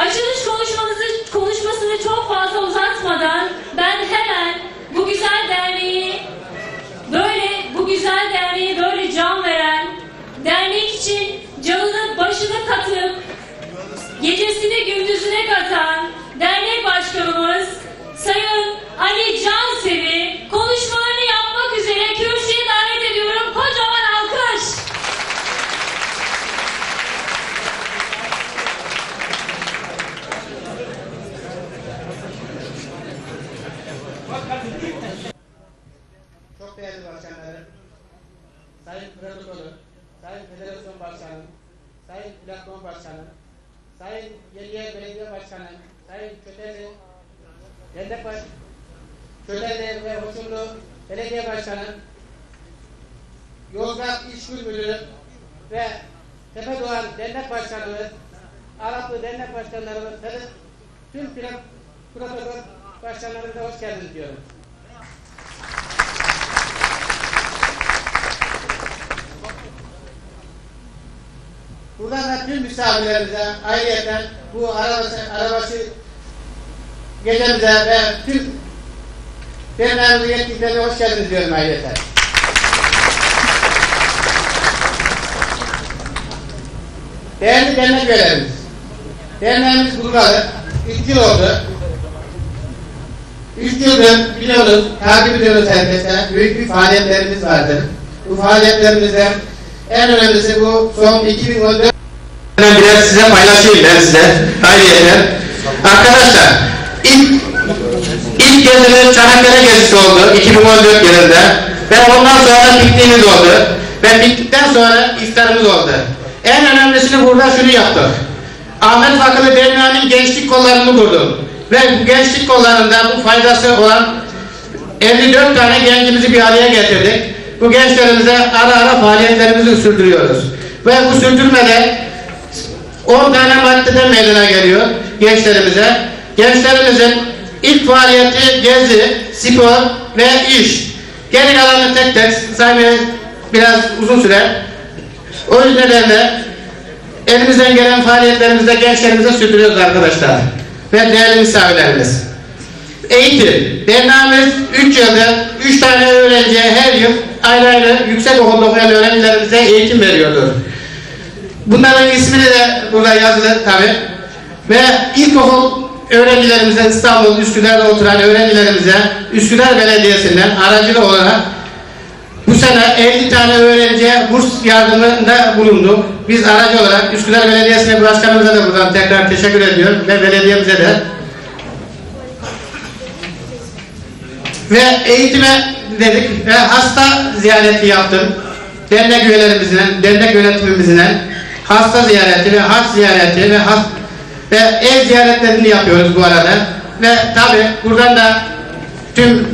Açılış konuşmanızı, konuşmasını çok fazla uzatmadan ben hemen bu güzel derneği böyle bu güzel derneğe böyle can veren dernek için canını başını katıp gecesini gündüzüne katan dernek başkanımız Sayın Ali Cansevi konuşmalarını yapmak üzere kürsüye davet ediyorum. Kocaman alkış. Çok değerli başkanlarım, Sayın Protokolü, Sayın Federasyon Başkanı, Sayın Platform Başkanı, Yeniye Belediye Başkanı, Sayın Köteli, Dernek Baş, Köteli ve Hoşumlu Belediye Başkanı, Yozgat İşgül Müdürü ve Tepe Doğan Dernek Başkanımız, Araplı Dernek Başkanlarımız, tüm protokol başkanlarımıza hoş geldiniz diyorum. Buradan da tüm misafirlerimize ayrıyeten bu arabası, arabası gecemize ve tüm derneğimizin yetkililerine hoş geldiniz diyorum ayrıyeten. Değerli dernek üyelerimiz, derneğimiz kurulalı 3 yıl oldu. 3 yıldır biliyoruz, takip ediyoruz herkese. Büyük bir faaliyetlerimiz vardır. Bu faaliyetlerimizden en önemlisi bu son 2014 Ben biraz size paylaşayım ben size ayrıyeten. Arkadaşlar ilk ilk gezimiz Çanakkale gezisi oldu 2014 yılında ve ondan sonra pikniğimiz oldu ve piknikten sonra iftarımız oldu. En önemlisini burada şunu yaptık. Ahmet Fakılı Derneği'nin gençlik kollarını kurdum. Ve bu gençlik kollarında bu faydası olan 54 tane gencimizi bir araya getirdik. Bu gençlerimize ara ara faaliyetlerimizi sürdürüyoruz. Ve bu sürdürmede 10 tane maddeden meydana geliyor gençlerimize. Gençlerimizin ilk faaliyeti gezi, spor ve iş. Geri kalanını tek tek saymaya biraz uzun sürer. O nedenle elimizden gelen faaliyetlerimizde gençlerimize sürdürüyoruz arkadaşlar. Ve değerli misafirlerimiz. Eğitim. Derneğimiz 3 yılda 3 tane öğrenciye her yıl ayrı ayrı yüksek okulda okuyan öğrencilerimize eğitim veriyordur. Bunların ismini de burada yazılı tabi. Ve ilkokul öğrencilerimize İstanbul Üsküdar'da oturan öğrencilerimize Üsküdar Belediyesi'nden aracılı olarak bu sene 50 tane öğrenciye burs yardımında bulunduk. Biz aracı olarak Üsküdar Belediyesi'ne başkanımıza da buradan tekrar teşekkür ediyorum ve belediyemize de. Ve eğitime dedik ve hasta ziyareti yaptım. Dernek üyelerimizle, dernek yönetimimizle hasta ziyareti ve haç ziyareti ve has ve ev ziyaretlerini yapıyoruz bu arada. Ve tabi buradan da tüm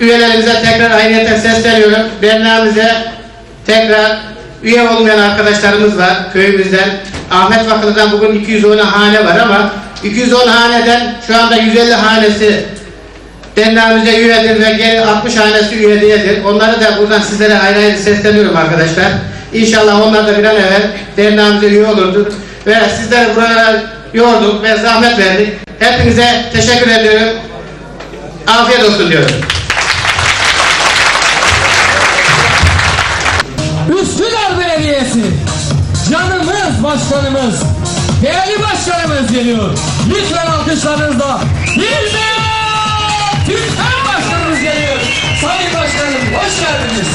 üyelerimize tekrar ayrıyeten sesleniyorum. Derneğimize tekrar üye olmayan arkadaşlarımız var köyümüzden. Ahmet Vakılı'dan bugün 210 hane var ama 210 haneden şu anda 150 hanesi derneğimize üyedir ve geri 60 hanesi üye değildir. Onları da buradan sizlere ayrı ayrı sesleniyorum arkadaşlar. İnşallah onlar da bir an evvel derneğimize üye olurdur. Ve sizleri buraya yorduk ve zahmet verdik. Hepinize teşekkür ediyorum. Afiyet olsun diyorum. Üsküdar Belediyesi canımız başkanımız değerli başkanımız geliyor. Lütfen alkışlarınızla İlmi Türkmen başkanımız geliyor. Sayın başkanım hoş geldiniz.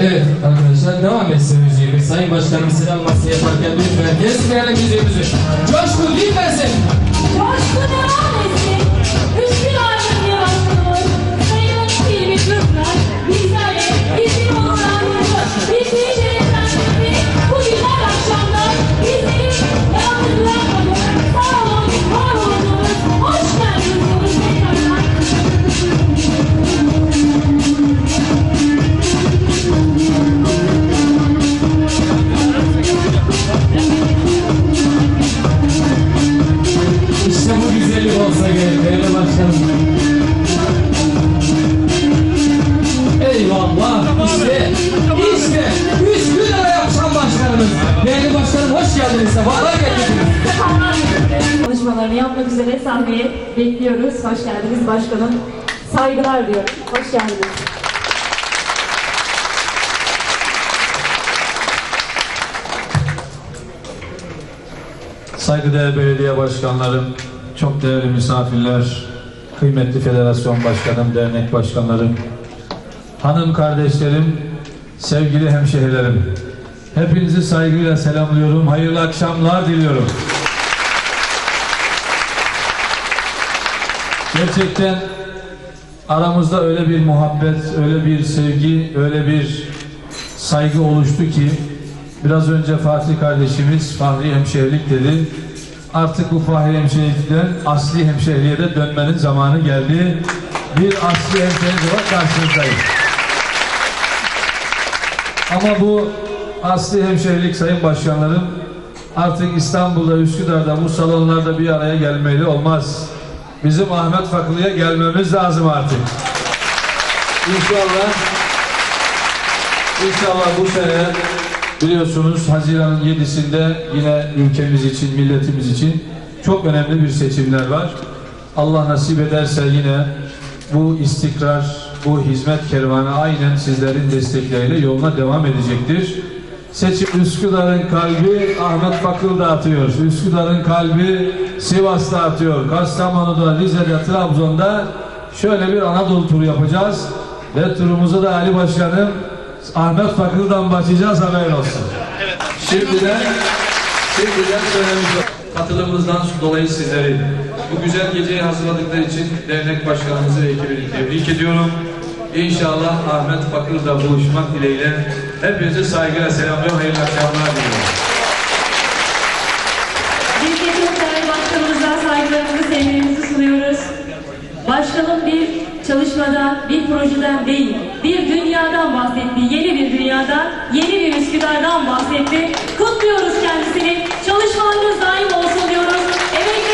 Evet arkadaşlar devam etsin müziğimiz. Sayın Başkanım selam masaya yaparken lütfen kesmeyelim müziğimizi. Coşku dinlesin. Coşku devam İşte sahneye bekliyoruz. Hoş geldiniz başkanım. Saygılar diyorum. Hoş geldiniz. Saygıdeğer belediye başkanlarım, çok değerli misafirler, kıymetli federasyon başkanım, dernek başkanlarım, hanım kardeşlerim, sevgili hemşehrilerim. Hepinizi saygıyla selamlıyorum. Hayırlı akşamlar diliyorum. Gerçekten aramızda öyle bir muhabbet, öyle bir sevgi, öyle bir saygı oluştu ki biraz önce Fatih kardeşimiz Fahri Hemşehrilik dedi. Artık bu Fahri Hemşehrilikten asli hemşehriye de dönmenin zamanı geldi. Bir asli hemşehri olarak karşınızdayım. Ama bu asli hemşehrilik sayın başkanlarım artık İstanbul'da, Üsküdar'da bu salonlarda bir araya gelmeli olmaz. Bizim Ahmet Fakılı'ya gelmemiz lazım artık. İnşallah İnşallah bu sene biliyorsunuz Haziran'ın 7'sinde yine ülkemiz için, milletimiz için çok önemli bir seçimler var. Allah nasip ederse yine bu istikrar, bu hizmet kervanı aynen sizlerin destekleriyle yoluna devam edecektir. Seçim Üsküdar'ın kalbi Ahmet Fakıl atıyor. Üsküdar'ın kalbi Sivas'ta atıyor. Kastamonu'da, Rize'de, Trabzon'da şöyle bir Anadolu turu yapacağız. Ve turumuzu da Ali Başkanım Ahmet Fakıl'dan başlayacağız haber olsun. Şimdiden, şimdiden söylemiş Katılımınızdan dolayı sizleri bu güzel geceyi hazırladıkları için dernek başkanımızı ve ekibini tebrik ediyorum. İnşallah Ahmet Fakır'la buluşmak dileğiyle hepinizi saygıyla selamlıyorum. Hayırlı akşamlar diliyorum. Biz de çok değerli başkanımıza saygılarımızı, sevgilerimizi sunuyoruz. Başkanım bir çalışmada, bir projeden değil, bir dünyadan bahsetti. Yeni bir dünyadan, yeni bir Üsküdar'dan bahsetti. Kutluyoruz kendisini. Çalışmalarınız daim olsun diyoruz. Emekleri